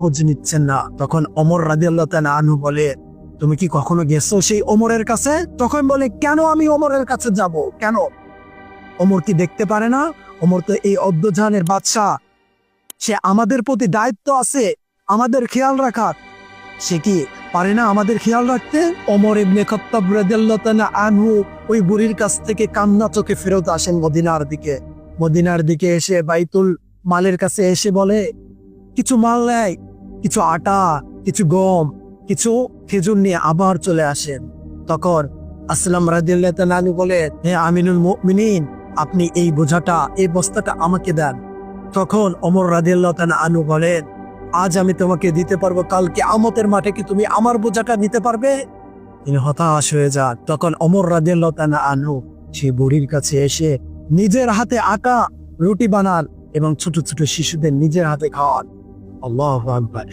খোঁজ নিচ্ছেন না। তখন অমর তাআলা আনহু বলে, তুমি কি কখনো গেছো সেই অমরের কাছে? তখন বলে, কেন আমি অমরের কাছে যাব? কেন? অমর কি দেখতে পারে না? অমর তো এই অব্দজাহানের বাদশাহ। সে আমাদের প্রতি দায়িত্ব আছে, আমাদের খেয়াল রাখার। সে কি পারে না আমাদের খেয়াল রাখতে? ওমর ইবনে খত্তাব রাদিয়াল্লাহু আনহু ওই বুড়ির কাছ থেকে কান্না চোখে ফেরত আসেন মদিনার দিকে। মদিনার দিকে এসে বাইতুল মালের কাছে এসে বলে, কিছু মাল নেয় কিছু আটা, কিছু গম, কিছু খেজুর নিয়ে আবার চলে আসেন। তখন আসলাম আনহু বলে, হে আমিনুল মুমিনিন, আপনি এই বোঝাটা, এই বস্তাটা আমাকে দেন। তখন অমর আনহু বলেন আজ আমি তোমাকে দিতে পারব কালকে আমতের মাঠে কি তুমি আমার বোঝাটা নিতে পারবে? তিনি হতাশ হয়ে যান। তখন অমর রাদিয়াল্লাহু তাআলা আনহু সেই বুড়ির কাছে এসে নিজের হাতে আটা, রুটি বানান এবং ছোট ছোট শিশুদের নিজের হাতে খাওয়ান। আল্লাহ আকবার